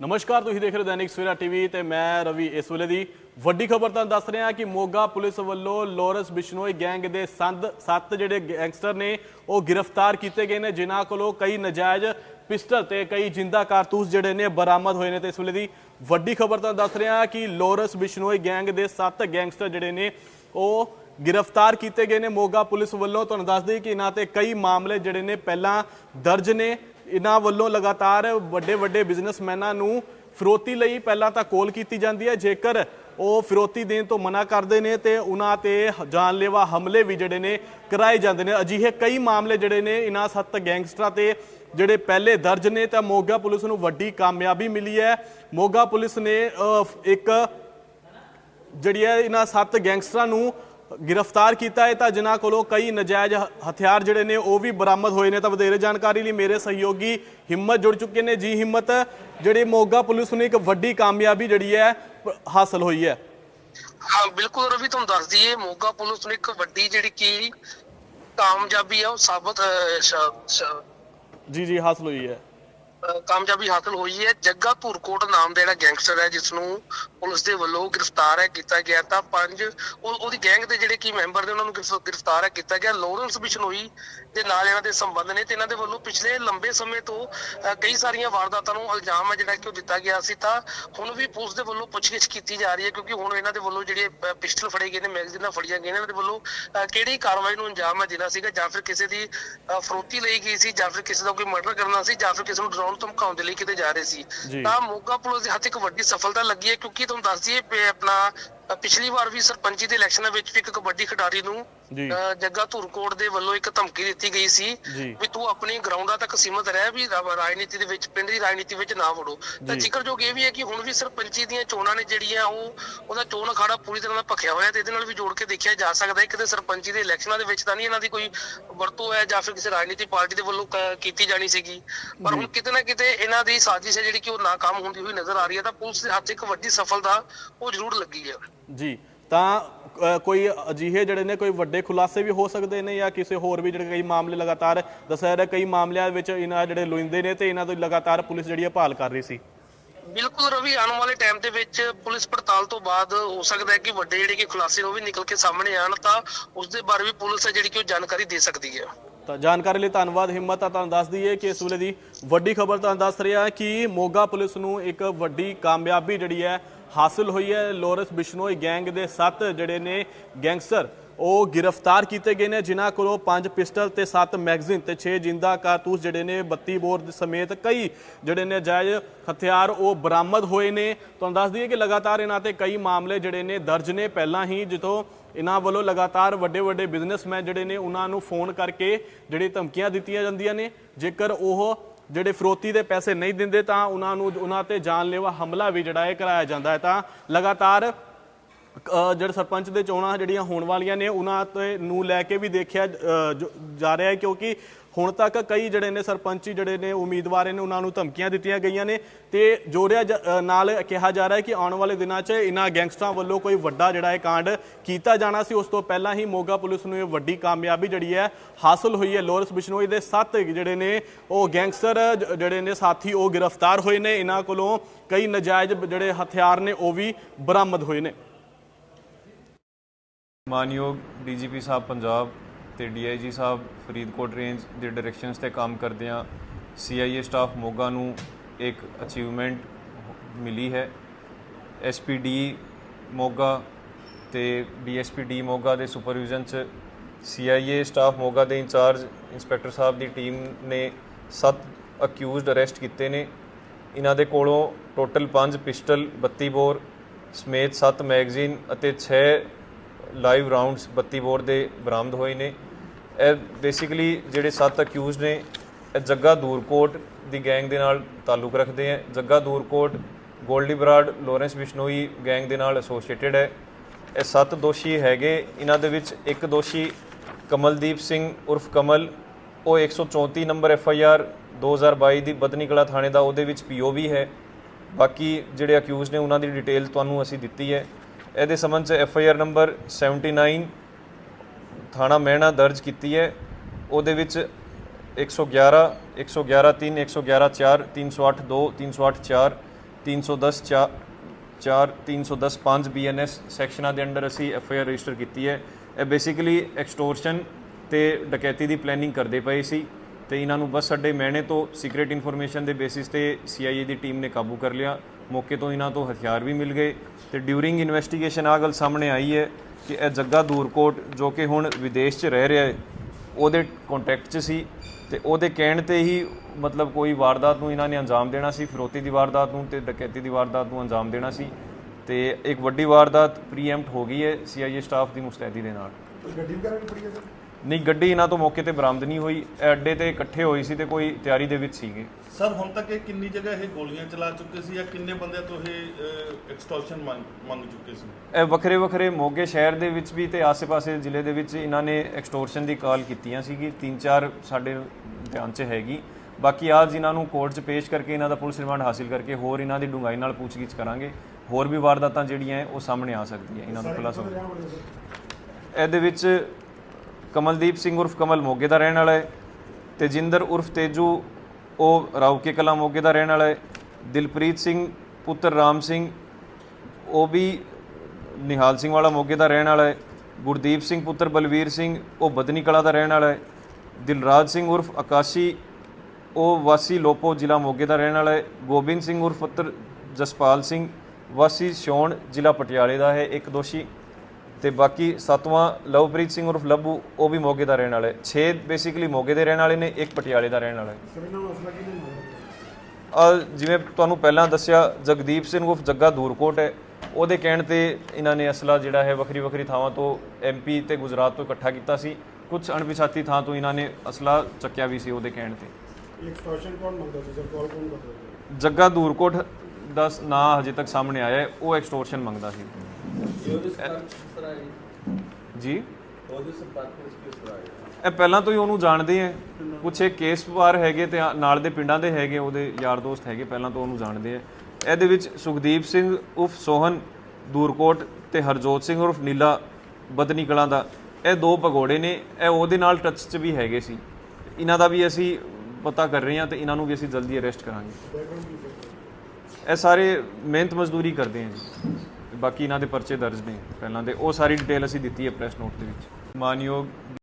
ਨਮਸਕਾਰ, ਤੁਸੀਂ ਦੇਖ ਰਹੇ ਹੋ ਦੈਨਿਕ ਸਵੇਰਾ ਟੀਵੀ ਤੇ ਮੈਂ ਰਵੀ ਇਸ ਵੇਲੇ ਦੀ ਵੱਡੀ ਖਬਰ ਤੁਹਾਨੂੰ ਦੱਸ ਰਿਹਾ ਕਿ ਮੋਗਾ ਪੁਲਿਸ ਵੱਲੋਂ ਲੋਰੈਂਸ ਬਿਸ਼ਨੋਈ ਗੈਂਗ ਦੇ ਸੰਦ ਸੱਤ ਜਿਹੜੇ ਗੈਂਗਸਟਰ ਨੇ, ਉਹ ਗ੍ਰਿਫਤਾਰ ਕੀਤੇ ਗਏ ਨੇ, ਜਿਨ੍ਹਾਂ ਕੋਲੋਂ ਕਈ ਨਜਾਇਜ਼ ਪਿਸਟਲ ਤੇ ਕਈ ਜਿੰਦਾ ਕਾਰਤੂਸ ਜਿਹੜੇ ਨੇ ਬਰਾਮਦ ਹੋਏ ਨੇ ਤੇ ਇਸ ਵੇਲੇ ਦੀ ਵੱਡੀ ਖਬਰ ਤੁਹਾਨੂੰ ਦੱਸ ਰਿਹਾ ਕਿ ਲੋਰੈਂਸ ਬਿਸ਼ਨੋਈ ਗੈਂਗ ਦੇ ਸੱਤ ਗੈਂਗਸਟਰ ਜਿਹੜੇ ਨੇ, ਉਹ ਗ੍ਰਿਫਤਾਰ ਕੀਤੇ ਗਏ ਨੇ। ਮੋਗਾ ਪੁਲਿਸ ਵੱਲੋਂ ਤੁਹਾਨੂੰ ਦੱਸ ਦਈਏ ਕਿ ਇਹਨਾਂ ਤੇ ਕਈ ਮਾਮਲੇ ਜਿਹੜੇ ਨੇ ਪਹਿਲਾਂ ਦਰਜ ਨੇ। ਇਹਨਾਂ ਵੱਲੋਂ ਲਗਾਤਾਰ ਵੱਡੇ ਵੱਡੇ ਬਿਜ਼ਨਸਮੈਨਾਂ ਨੂੰ ਫਿਰੋਤੀ ਲਈ ਪਹਿਲਾਂ ਤਾਂ ਕੋਲ ਕੀਤੀ ਜਾਂਦੀ ਹੈ। ਜੇਕਰ ਉਹ ਫਿਰੋਤੀ ਦੇਣ ਤੋਂ ਮਨਾ ਕਰਦੇ ਨੇ ਤੇ ਉਹਨਾਂ ਤੇ ਜਾਨਲੇਵਾ ਹਮਲੇ ਵੀ ਜਿਹੜੇ ਨੇ ਕਰਾਏ ਜਾਂਦੇ ਨੇ। ਅਜਿਹੇ ਕਈ ਮਾਮਲੇ ਜਿਹੜੇ ਨੇ ਇਹਨਾਂ ਸੱਤ ਗੈਂਗਸਟਰਾਂ ਤੇ ਜਿਹੜੇ ਪਹਿਲੇ ਦਰਜ ਨੇ ਤਾਂ ਮੋਗਾ ਪੁਲਿਸ ਨੂੰ ਵੱਡੀ ਕਾਮਯਾਬੀ ਮਿਲੀ ਹੈ। ਮੋਗਾ ਪੁਲਿਸ ਨੇ ਇੱਕ ਜਿਹੜੀ ਹੈ ਇਹਨਾਂ ਸੱਤ ਗੈਂਗਸਟਰਾਂ ਨੂੰ ਗ੍ਰਿਫਤਾਰ ਕੀਤਾ ਹੈ ਤਾਂ ਜਿਨ੍ਹਾਂ ਕੋਲੋਂ ਕਈ ਨਜਾਇਜ਼ ਹਥਿਆਰ ਜਿਹੜੇ ਨੇ ਉਹ ਵੀ ਬਰਾਮਦ ਹੋਏ ਨੇ ਤਾਂ ਵਧੇਰੇ ਜਾਣਕਾਰੀ ਲਈ ਮੇਰੇ ਸਹਿਯੋਗੀ ਹਿੰਮਤ ਜੁੜ ਚੁੱਕੇ ਨੇ। ਜੀ ਹਿੰਮਤ ਜਿਹੜੀ ਮੋਗਾ ਪੁਲਿਸ ਨੂੰ ਇੱਕ ਵੱਡੀ ਕਾਮਯਾਬੀ ਜਿਹੜੀ ਹੈ ਹਾਸਲ ਹੋਈ ਹੈ। ਹਾਂ ਬਿਲਕੁਲ ਰਵੀ ਤੁਹਾਨੂੰ ਦੱਸ ਦਈਏ ਮੋਗਾ ਪੁਲਿਸ ਨੂੰ ਇੱਕ ਵੱਡੀ ਜਿਹੜੀ ਕੀ ਕਾਮਯਾਬੀ ਹੈ ਉਹ ਸਾਬਤ ਜੀ ਜੀ ਹਾਸਲ ਹੋਈ ਹੈ। ਕਾਮਯਾਬੀ ਹਾਸਲ ਹੋਈ ਹੈ। ਜੱਗਾ ਧੂਰਕੋਟ ਨਾਮ ਦਾ ਜਿਹੜਾ ਗੈਂਗਸਟਰ ਹੈ ਜਿਸ ਨੂੰ ਪੁਲਿਸ ਦੇ ਵੱਲੋਂ ਗ੍ਰਿਫਤਾਰ ਹੈ, ਕੀਤਾ ਗਿਆ ਤਾਂ ਪੰਜ ਉਹਦੀ ਗੈਂਗ ਦੇ ਜਿਹੜੇ ਕੀ ਮੈਂਬਰ ਨੇ, ਉਹਨਾਂ ਨੂੰ ਗ੍ਰਿਫਤਾਰ ਹੈ, ਕੀਤਾ ਗਿਆ। ਲਾਰੈਂਸ ਬਿਸ਼ਨੋਈ ਦੇ ਨਾਲ ਇਹਨਾਂ ਦੇ ਸੰਬੰਧ ਨੇ ਤੇ ਇਹਨਾਂ ਦੇ ਵੱਲੋਂ ਪਿਛਲੇ ਲੰਬੇ ਸਮੇਂ ਤੋਂ ਕਈ ਸਾਰੀਆਂ ਵਾਰਦਾਤਾਂ ਨੂੰ ਇਲਜ਼ਾਮ ਹੈ, ਜਿਹੜਾ ਕਿ ਉਹ ਦਿੱਤਾ ਗਿਆ ਸੀ। ਤਾਂ ਹੁਣ ਵੀ ਪੁਲਿਸ ਦੇ ਵੱਲੋਂ ਪੁੱਛਗਿੱਛ ਕੀਤੀ ਜਾ ਰਹੀ ਹੈ, ਕਿਉਂਕਿ ਹੁਣ ਇਹਨਾਂ ਦੇ ਵੱਲੋਂ ਜਿਹੜੇ ਪਿਸਟਲ ਫੜੇ ਗਏ ਨੇ, ਮੈਗਜ਼ੀਨਾਂ ਫੜੀਆਂ ਗਈਆਂ ਇਹਨਾਂ ਦੇ ਵੱਲੋਂ ਕਿਹੜੀ ਕਾਰਵਾਈ ਨੂੰ ਅੰਜਾਮ ਹੈ ਦੇਣਾ ਸੀਗਾ, ਜਾਂ ਫਿਰ ਕਿਸੇ ਦੀ ਫਰੋਤੀ ਲਈ ਗਈ ਸੀ, ਜਾਂ ਫਿਰ ਕਿਸੇ ਦਾ ਕੋਈ ਮਰਡਰ ਕਰਨਾ ਸੀ, ਜਾਂ ਫਿਰ ਕਿਸੇ ਨੂੰ ਡਰਾਉਣ ਧਮਕਾਉਣ ਦੇ ਲਈ ਕਿਤੇ ਜਾ ਰਹੇ ਸੀ। ਤਾਂ ਮੋਗਾ ਪੁਲਿਸ ਦੇ ਹੱਥ ਇੱਕ ਵੱਡੀ ਸਫਲਤਾ ਲੱਗੀ ਹੈ ਕਿਉਂਕਿ ਤੁਹਾਨੂੰ ਦੱਸ ਦਈਏ ਆਪਣਾ ਪਿਛਲੀ ਵਾਰ ਵੀ ਸਰਪੰਚੀ ਦੇ ਇਲੈਕਸ਼ਨਾਂ ਵਿੱਚ ਵੀ ਇੱਕ ਕਬੱਡੀ ਖਿਡਾਰੀ ਨੂੰ ਜੱਗਾ ਧੁਰਕੋਟ ਦੇ ਵੱਲੋਂ ਇੱਕ ਧਮਕੀ ਦਿੱਤੀ ਗਈ ਸੀ। ਵੀ ਤੂੰ ਆਪਣੀ ਗਰਾਊਂਡਾਂ ਤੱਕ ਸੀਮਤ ਰਹਿ ਵੀ ਰਾਜਨੀਤੀ ਦੇ ਵਿੱਚ ਪਿੰਡ ਦੀ ਰਾਜਨੀਤੀ ਵਿੱਚ ਨਾ ਵੜੋ। ਤਾਂ ਜੀ। ਜ਼ਿਕਰਯੋਗ ਇਹ ਵੀ ਹੈ ਕਿ ਹੁਣ ਵੀ ਸਰਪੰਚੀ ਦੀਆਂ ਚੋਣਾਂ ਨੇ ਜਿਹੜੀਆਂ ਉਹ ਉਹਦਾ ਚੋਣ ਅਖਾੜਾ ਪੂਰੀ ਤਰ੍ਹਾਂ ਨਾਲ ਭਖਿਆ ਹੋਇਆ ਤੇ ਇਹਦੇ ਨਾਲ ਵੀ ਜੋੜ ਕੇ ਦੇਖਿਆ ਜਾ ਸਕਦਾ ਹੈ। ਕਿਤੇ ਸਰਪੰਚੀ ਦੇ ਇਲੈਕਸ਼ਨਾਂ ਦੇ ਵਿੱਚ ਤਾਂ ਨਹੀਂ ਇਹਨਾਂ ਦੀ ਕੋਈ ਵਰਤੋਂ ਹੈ ਜਾਂ ਫਿਰ ਕਿਸੇ ਰਾਜਨੀਤੀ ਪਾਰਟੀ ਦੇ ਵੱਲੋਂ ਕੀਤੀ ਜਾਣੀ ਸੀਗੀ। ਪਰ ਹੁਣ ਕਿਤੇ ਨਾ ਕਿਤੇ ਇਹਨਾਂ ਦੀ ਸਾਜ਼ਿਸ਼ ਹੈ ਜਿਹੜੀ ਕਿ ਉਹ ਨਾਕਾਮ ਹੁੰਦੀ ਹੋਈ ਨਜ਼ਰ ਆ ਰਹੀ ਹੈ ਤਾਂ ਪੁਲਿਸ ਦੇ ਹੱਥ ਇੱਕ ਵੱਡੀ ਸਫਲਤਾ ਉਹ ਜ਼ਰੂਰ ਲੱਗੀ ਹੈ। ਜੀ ਤਾਂ ਕੋਈ ਅਜਿਹੇ ਜਿਹੜੇ ਨੇ ਕੋਈ ਵੱਡੇ ਖੁਲਾਸੇ ਵੀ ਹੋ ਸਕਦੇ ਨੇ ਜਾਂ ਕਿਸੇ ਹੋਰ ਵੀ ਜਿਹੜੇ ਕਈ ਮਾਮਲੇ ਲਗਾਤਾਰ ਦੱਸਿਆ ਜਾ ਰਿਹਾ ਕਈ ਮਾਮਲਿਆਂ ਵਿੱਚ ਇਹਨਾਂ ਜਿਹੜੇ ਲੋਇੰਦੇ ਨੇ ਤੇ ਇਹਨਾਂ ਤੋਂ ਲਗਾਤਾਰ ਪੁਲਿਸ ਜਿਹੜੀ ਹੈ ਭਾਲ ਕਰ ਰਹੀ ਸੀ? ਬਿਲਕੁਲ ਰਵੀ ਆਉਣ ਵਾਲੇ ਟਾਈਮ ਦੇ ਵਿੱਚ ਪੁਲਿਸ ਪੜਤਾਲ ਤੋਂ ਬਾਅਦ ਹੋ ਸਕਦਾ ਹੈ ਕਿ ਵੱਡੇ ਜਿਹੜੇ ਕਿ ਖੁਲਾਸੇ ਉਹ ਵੀ ਨਿਕਲ ਕੇ ਸਾਹਮਣੇ ਆਣ ਤਾਂ ਉਸ ਦੇ ਬਾਰੇ ਵੀ ਪੁਲਿਸ ਹੈ ਜਿਹੜੀ ਕਿ ਉਹ ਜਾਣਕਾਰੀ ਦੇ ਸਕਦੀ ਹੈ। ਤਾਂ ਜਾਣਕਾਰੀ ਲਈ ਧੰਨਵਾਦ ਹਿੰਮਤ ਆ ਤੁਹਾਨੂੰ ਦੱਸ ਦਈਏ ਕਿ ਇਸ ਵੇਲੇ ਦੀ ਵੱਡੀ ਖਬਰ ਤੁਹਾਨੂੰ ਦੱਸ ਰਿਹਾ ਕਿ ਮੋਗਾ ਪੁਲਿਸ ਨੂੰ ਇੱਕ ਵੱਡੀ ਕਾਮਯਾਬੀ ਜਿਹੜੀ ਹੈ ਹਾਸਲ ਹੋਈ ਹੈ। ਲੋਰੈਂਸ ਬਿਸ਼ਨੋਈ ਗੈਂਗ ਦੇ ਸੱਤ ਜਿਹੜੇ ਨੇ ਗੈਂਗਸਟਰ, ਉਹ ਗ੍ਰਿਫਤਾਰ ਕੀਤੇ ਗਏ ਨੇ। ਜਿਨ੍ਹਾਂ ਕੋਲੋਂ ਪੰਜ ਪਿਸਟਲ ਤੇ 7 ਮੈਗਜ਼ੀਨ ਤੇ 6 ਜਿੰਦਾ ਕਾਰਤੂਸ ਜਿਹੜੇ ਨੇ 32 ਬੋਰ ਦੇ ਸਮੇਤ ਕਈ ਜਿਹੜੇ ਨੇ ਜਾਇਜ਼ ਹਥਿਆਰ ਉਹ ਬਰਾਮਦ ਹੋਏ ਨੇ। ਤੁਹਾਨੂੰ ਦੱਸ ਦਈਏ ਕਿ ਲਗਾਤਾਰ ਇਹਨਾਂ ਤੇ ਕਈ ਮਾਮਲੇ ਜਿਹੜੇ ਨੇ ਦਰਜ ਨੇ। ਪਹਿਲਾਂ ਹੀ ਜਿੱਥੋਂ ਇਹਨਾਂ ਵੱਲੋਂ ਲਗਾਤਾਰ ਵੱਡੇ ਵੱਡੇ ਬਿਜ਼ਨਸਮੈਨ ਜਿਹੜੇ ਨੇ, ਉਹਨਾਂ ਨੂੰ ਫੋਨ ਕਰਕੇ ਜਿਹੜੀ ਧਮਕੀਆਂ ਦਿੱਤੀਆਂ ਜਾਂਦੀਆਂ ਨੇ। ਜੇਕਰ ਉਹ ਜਿਹੜੇ ਫਰੋਤੀ ਦੇ ਪੈਸੇ ਨਹੀਂ ਦਿੰਦੇ ਤਾਂ ਉਹਨਾਂ ਨੂੰ ਉਹਨਾਂ ਤੇ ਜਾਨਲੇਵਾ ਹਮਲਾ ਵੀ ਜਿਹੜਾ ਹੈ ਕਰਾਇਆ ਜਾਂਦਾ ਹੈ। ਤਾਂ ਲਗਾਤਾਰ ਅ, ਜਿਹੜੇ ਸਰਪੰਚ ਦੇ ਚੋਣਾਂ ਜਿਹੜੀਆਂ ਹੋਣ ਵਾਲੀਆਂ ਨੇ ਉਹਨਾਂ ਤੇ ਨੂੰ ਲੈ ਕੇ ਵੀ ਦੇਖਿਆ ਅ, ਜਾ ਰਿਹਾ ਹੈ ਕਿਉਂਕਿ ਹੁਣ ਤੱਕ ਕਈ ਜਿਹੜੇ ਨੇ ਸਰਪੰਚੀ ਜਿਹੜੇ ਨੇ, ਉਮੀਦਵਾਰ ਨੇ, ਉਹਨਾਂ ਨੂੰ ਧਮਕੀਆਂ ਦਿੱਤੀਆਂ ਗਈਆਂ ਨੇ ਤੇ ਜੋੜਿਆ ਨਾਲ ਕਿਹਾ ਜਾ ਰਿਹਾ ਹੈ ਕਿ ਆਉਣ ਵਾਲੇ ਦਿਨਾਂ 'ਚ ਇਹਨਾਂ ਗੈਂਗਸਟਰਾਂ ਵੱਲੋਂ ਕੋਈ ਵੱਡਾ ਜਿਹੜਾ ਹੈ ਕਾਂਡ ਕੀਤਾ ਜਾਣਾ ਸੀ। ਉਸ ਤੋਂ ਪਹਿਲਾਂ ਹੀ ਮੋਗਾ ਪੁਲਿਸ ਨੂੰ ਇਹ ਵੱਡੀ ਕਾਮਯਾਬੀ ਜਿਹੜੀ ਹੈ ਹਾਸਲ ਹੋਈ ਹੈ। ਲੋਰੈਂਸ ਬਿਸ਼ਨੋਈ ਦੇ ਸੱਤ ਜਿਹੜੇ ਨੇ, ਉਹ ਗੈਂਗਸਟਰ ਜਿਹੜੇ ਨੇ ਸਾਥੀ, ਉਹ ਗ੍ਰਿਫਤਾਰ ਹੋਏ ਨੇ। ਇਹਨਾਂ ਕੋਲੋਂ ਕਈ ਨਜਾਇਜ਼ ਜਿਹੜੇ ਹਥਿਆਰ ਨੇ, ਉਹ ਵੀ ਬਰਾਮਦ ਹੋਏ ਨੇ। ਮਾਨਯੋਗ ਡੀਜੀਪੀ ਸਾਹਿਬ, ਪੰਜਾਬ ਤੇ ਡੀਆਈਜੀ ਸਾਹਿਬ ਫਰੀਦਕੋਟ ਰੇਂਜ ਦੇ ਡਾਇਰੈਕਸ਼ਨਸ ਤੇ ਕੰਮ ਕਰਦਿਆਂ ਸੀਆਈਏ ਸਟਾਫ ਮੋਗਾ ਨੂੰ ਇੱਕ ਅਚੀਵਮੈਂਟ ਮਿਲੀ ਹੈ। ਐਸਪੀਡੀ ਮੋਗਾ ਤੇ ਡੀਐਸਪੀਡੀ ਮੋਗਾ ਦੇ ਸੁਪਰਵਿਜ਼ਨ ਚ ਸੀਆਈਏ ਸਟਾਫ ਮੋਗਾ ਦੇ ਇੰਚਾਰਜ ਇੰਸਪੈਕਟਰ ਸਾਹਿਬ ਦੀ ਟੀਮ ਨੇ 7 ਅਕਿਊਜ਼ਡ ਅਰੈਸਟ ਕੀਤੇ ਨੇ। ਇਹਨਾਂ ਦੇ ਕੋਲੋਂ ਟੋਟਲ 5 ਪਿਸਟਲ 32 ਬੋਰ ਸਮੇਤ 7 ਮੈਗਜ਼ੀਨ ਅਤੇ 6 ਲਾਈਵ ਰਾਉਂਡਸ 32 ਬੋਰ ਦੇ ਬਰਾਮਦ ਹੋਏ ਨੇ। ਇਹ ਬੇਸਿਕਲੀ ਜਿਹੜੇ ਸੱਤ ਅਕਿਊਜ਼ ਨੇ, ਇਹ ਜੱਗਾ ਦੂਰਕੋਟ ਦੀ ਗੈਂਗ ਦੇ ਨਾਲ ਤਾਲੁਕ ਰੱਖਦੇ ਆ। ਜੱਗਾ ਦੂਰਕੋਟ, ਗੋਲਡੀ ਬਰਾਡ ਲੋਰੈਂਸ ਬਿਸ਼ਨੋਈ ਗੈਂਗ ਦੇ ਨਾਲ ਐਸੋਸੀਏਟਿਡ ਹੈ। ਇਹ ਸੱਤ ਦੋਸ਼ੀ ਹੈਗੇ। ਇਹਨਾਂ ਦੇ ਵਿੱਚ ਇੱਕ ਦੋਸ਼ੀ ਕਮਲਦੀਪ ਸਿੰਘ ਉਰਫ ਕਮਲ, ਉਹ 134 ਨੰਬਰ ਐਫ ਆਈ ਆਰ 2022 ਦੀ ਬਦਨੀਕਲਾ ਥਾਣੇ ਦਾ ਉਹਦੇ ਵਿੱਚ ਪੀਓ ਵੀ ਹੈ। ਬਾਕੀ ਜਿਹੜੇ ਅਕਿਊਜ਼ ਨੇ, ਉਹਨਾਂ ਦੀ ਡਿਟੇਲ ਤੁਹਾਨੂੰ ਅਸੀਂ ਦਿੱਤੀ ਹੈ। ਇਹਦੇ ਸੰਬੰਧ ਚ ਐਫ ਆਈ ਆਰ ਨੰਬਰ 79 ਥਾਣਾ ਮਹਿਣਾ ਦਰਜ ਕੀਤੀ ਹੈ। ਉਹਦੇ ਵਿੱਚ 111 111 3 111 4 308 2 308 4 310 ਚਾ- ਚਾਰ 310 5 ਬੀਐਨਐਸ ਸੈਕਸ਼ਨਾਂ ਦੇ ਅੰਡਰ ਅਸੀਂ ਐਫਆਈਆਰ ਰਜਿਸਟਰ ਕੀਤੀ ਹੈ। ਇਹ ਬੇਸਿਕਲੀ ਐਕਸਟੋਰਸ਼ਨ ਤੇ ਡਕੈਤੀ ਦੀ ਪਲੈਨਿੰਗ ਕਰਦੇ ਪਏ ਸੀ ਤੇ ਇਹਨਾਂ ਨੂੰ ਬਸ ਸਾਡੇ ਮਹਿਣੇ ਤੋਂ ਸੀਕ੍ਰੀਟ ਇਨਫੋਰਮੇਸ਼ਨ ਦੇ ਬੇਸਿਸ ਤੇ ਸੀਆਈਏ ਦੀ ਟੀਮ ਨੇ ਕਾਬੂ ਕਰ ਲਿਆ। ਮੌਕੇ ਤੋਂ ਇਹਨਾਂ ਤੋਂ ਹਥਿਆਰ ਵੀ ਮਿਲ ਗਏ ਤੇ ਡਿਊਰਿੰਗ ਇਨਵੈਸਟੀਗੇਸ਼ਨ ਆ ਗੱਲ ਸਾਹਮਣੇ ਆਈ ਹੈ ਕਿ ਇਹ ਜੱਗਾ ਦੂਰਕੋਟ ਜੋ ਕਿ ਹੁਣ ਵਿਦੇਸ਼ 'ਚ ਰਹਿ ਰਿਹਾ ਹੈ ਉਹਦੇ ਕੰਟੈਕਟ 'ਚ ਸੀ ਤੇ ਉਹਦੇ ਕਹਿਣ ਤੇ ਹੀ ਮਤਲਬ ਕੋਈ ਵਾਰਦਾਤ ਨੂੰ ਇਹਨਾਂ ਨੇ ਅੰਜਾਮ ਦੇਣਾ ਸੀ ਫਿਰੋਤੀ ਦੀ ਵਾਰਦਾਤ ਨੂੰ ਤੇ ਡਕੈਤੀ ਦੀ ਵਾਰਦਾਤ ਨੂੰ ਅੰਜਾਮ ਦੇਣਾ ਸੀ ਤੇ ਇੱਕ ਵੱਡੀ ਵਾਰਦਾਤ ਪ੍ਰੀਐਮਪਟ ਹੋ ਗਈ ਹੈ ਸੀਆਈਏ ਸਟਾਫ ਦੀ ਮੁਸਤੈਦੀ ਦੇ ਨਾਲ। ਗੱਡੀ ਵਗੈਰਾ ਵੀ ਫੜੀ ਹੈ ਸਰ? ਨਹੀਂ ਗੱਡੀ ਇਹਨਾਂ ਤੋਂ ਮੌਕੇ ਤੇ ਬਰਾਮਦ ਨਹੀਂ ਹੋਈ ਅੱਡੇ ਤੇ ਇਕੱਠੇ ਹੋਈ ਸੀ ਤੇ ਕੋਈ ਤਿਆਰੀ ਦੇ ਵਿੱਚ ਸੀਗੇ। ਸਰ, ਹੁਣ ਤੱਕ ਇਹ ਕਿੰਨੀ ਜਗ੍ਹਾ ਇਹ ਗੋਲੀਆਂ ਚਲਾ ਚੁੱਕੇ ਸੀ ਜਾਂ ਕਿੰਨੇ ਬੰਦਿਆਂ ਤੋਂ ਇਹ ਐਕਸਟੋਰਸ਼ਨ ਮੰਗ ਚੁੱਕੇ ਸੀ? ਇਹ ਵੱਖਰੇ ਵੱਖਰੇ ਮੋਗੇ ਸ਼ਹਿਰ ਦੇ ਵਿੱਚ ਵੀ ਤੇ ਆਸ-ਪਾਸੇ ਜ਼ਿਲ੍ਹੇ ਦੇ ਵਿੱਚ ਇਹਨਾਂ ਨੇ ਐਕਸਟੋਰਸ਼ਨ ਦੀ ਕਾਲ ਕੀਤੀਆਂ ਸੀਗੀ। ਤਿੰਨ ਚਾਰ ਸਾਡੇ ਧਿਆਨ 'ਚ ਹੈਗੀ। ਬਾਕੀ ਅੱਜ ਇਹਨਾਂ ਨੂੰ ਕੋਰਟ 'ਚ ਪੇਸ਼ ਕਰਕੇ ਇਹਨਾਂ ਦਾ ਪੁਲਿਸ ਰਿਮਾਂਡ ਹਾਸਿਲ ਕਰਕੇ ਹੋਰ ਇਹਨਾਂ ਦੀ ਡੂੰਘਾਈ ਨਾਲ ਪੁੱਛਗਿੱਛ ਕਰਾਂਗੇ। ਹੋਰ ਵੀ ਵਾਰਦਾਤਾਂ ਜਿਹੜੀਆਂ ਉਹ ਸਾਹਮਣੇ ਆ ਸਕਦੀਆਂ ਇਹਨਾਂ ਨੂੰ ਖੁਲਾਸਾ ਇਹਦੇ ਵਿੱਚ ਕਮਲਦੀਪ ਸਿੰਘ ਉਰਫ ਕਮਲ ਮੋਗੇ ਦਾ ਰਹਿਣ ਵਾਲਾ ਹੈ ਤੇਜਿੰਦਰ ਉਰਫ ਤੇਜੂ ਉਹ ਰਾਉਕੇ ਕਲਾ ਮੋਗੇ ਦਾ ਰਹਿਣ ਵਾਲਾ ਹੈ। ਦਿਲਪ੍ਰੀਤ ਸਿੰਘ, ਪੁੱਤਰ ਰਾਮ ਸਿੰਘ, ਉਹ ਵੀ ਨਿਹਾਲ ਸਿੰਘ ਵਾਲਾ ਮੋਗੇ ਦਾ ਰਹਿਣ ਵਾਲਾ ਹੈ। ਗੁਰਦੀਪ ਸਿੰਘ, ਪੁੱਤਰ ਬਲਵੀਰ ਸਿੰਘ, ਉਹ ਬਦਨੀ ਕਲਾ ਦਾ ਰਹਿਣ ਵਾਲਾ ਹੈ। ਦਿਲਰਾਜ ਸਿੰਘ ਉਰਫ ਆਕਾਸ਼ੀ ਉਹ ਵਾਸੀ ਲੋਪੋ ਜ਼ਿਲ੍ਹਾ ਮੋਗੇ ਦਾ ਰਹਿਣ ਵਾਲਾ ਹੈ। ਗੋਬਿੰਦ ਸਿੰਘ ਉਰਫ ਪੁੱਤਰ ਜਸਪਾਲ ਸਿੰਘ, ਵਾਸੀ ਸ਼ੌਣ ਜ਼ਿਲ੍ਹਾ ਪਟਿਆਲੇ ਦਾ ਹੈ। ਇੱਕ ਦੋਸ਼ੀ ਤੇ ਬਾਕੀ ਸਤਵਾਂ ਲਵਪ੍ਰੀਤ ਸਿੰਘ ਉਰਫ ਲੱਭੂ ਉਹ ਵੀ ਮੋਗੇ ਦਾ ਰਹਿਣ ਵਾਲਾ। ਹੈ 6 ਬੇਸਿਕਲੀ ਮੋਗੇ ਦੇ ਰਹਿਣ ਵਾਲੇ ਨੇ ਇੱਕ ਪਟਿਆਲੇ ਦਾ ਰਹਿਣ ਵਾਲਾ। ਹੈ ਆ ਜਿਵੇਂ ਤੁਹਾਨੂੰ ਪਹਿਲਾਂ ਦੱਸਿਆ ਜਗਦੀਪ ਸਿੰਘ ਉਰਫ ਜੱਗਾ ਦੂਰਕੋਟ ਹੈ। ਉਹਦੇ ਕਹਿਣ ਤੇ ਇਹਨਾਂ ਨੇ ਅਸਲਾ ਜਿਹੜਾ ਹੈ ਵੱਖਰੀ ਵੱਖਰੀ ਥਾਵਾਂ ਤੋਂ ਐਮਪੀ ਤੇ ਗੁਜਰਾਤ ਤੋਂ ਇਕੱਠਾ ਕੀਤਾ ਸੀ। ਕੁਝ ਅਣਪਛਾਤੀ ਥਾਂ ਤੋਂ ਇਹਨਾਂ ਨੇ ਅਸਲਾ ਚੱਕਿਆ ਵੀ ਸੀ ਉਹਦੇ ਕਹਿਣ ਤੇ। ਐਕਸਟੋਰਸ਼ਨ ਕੌਣ ਮੰਗਦਾ ਸੀ? ਸਰ ਕਾਲ ਕੌਣ ਕਰਦਾ ਸੀ? ਜੱਗਾ ਦੂਰਕੋਟ ਦਾ ਨਾਂ ਹਜੇ ਤੱਕ ਸਾਹਮਣੇ ਆਇਆ ਹੈ ਉਹ ਐਕਸਟੋਰਸ਼ਨ ਮੰਗਦਾ ਸੀ। ਜੀ? ਇਹ ਪਹਿਲਾਂ ਤੋਂ ਹੀ ਉਹਨੂੰ ਜਾਣਦੇ ਆ ਕੁਛ ਇਹ ਕੇਸ ਵਾਰ ਹੈਗੇ ਤੇ ਨਾਲ ਦੇ ਪਿੰਡਾਂ ਦੇ ਹੈਗੇ ਉਹਦੇ ਯਾਰ ਦੋਸਤ ਹੈਗੇ ਪਹਿਲਾਂ ਤੋਂ ਉਹਨੂੰ ਜਾਣਦੇ ਆ ਇਹਦੇ ਵਿੱਚ ਸੁਖਦੀਪ ਸਿੰਘ ਉਫ ਸੋਹਨ ਦੂਰਕੋਟ ਤੇ ਹਰਜੋਤ ਸਿੰਘ ਉਰਫ ਨੀਲਾ ਬਦਨੀ ਕਲਾਂ ਦਾ। ਇਹ ਦੋ ਭਗੌੜੇ ਨੇ ਇਹ ਉਹਦੇ ਨਾਲ ਟੱਚ 'ਚ ਵੀ ਹੈਗੇ ਸੀ। ਇਹਨਾਂ ਦਾ ਵੀ ਅਸੀਂ ਪਤਾ ਕਰ ਰਹੇ ਹਾਂ ਤੇ ਇਹਨਾਂ ਨੂੰ ਵੀ ਅਸੀਂ ਜਲਦੀ ਅਰੈਸਟ ਕਰਾਂਗੇ। ਇਹ ਸਾਰੇ ਮਿਹਨਤ ਮਜ਼ਦੂਰੀ ਕਰਦੇ ਆ ਜੀ। ਬਾਕੀ ਇਹਨਾਂ ਦੇ ਪਰਚੇ ਦਰਜ ਨੇ। ਪਹਿਲਾਂ ਦੇ ਉਹ ਸਾਰੀ ਡਿਟੇਲ ਅਸੀਂ ਦਿੱਤੀ ਹੈ ਪ੍ਰੈਸ ਨੋਟ ਦੇ ਵਿੱਚ। ਮਾਨਯੋਗ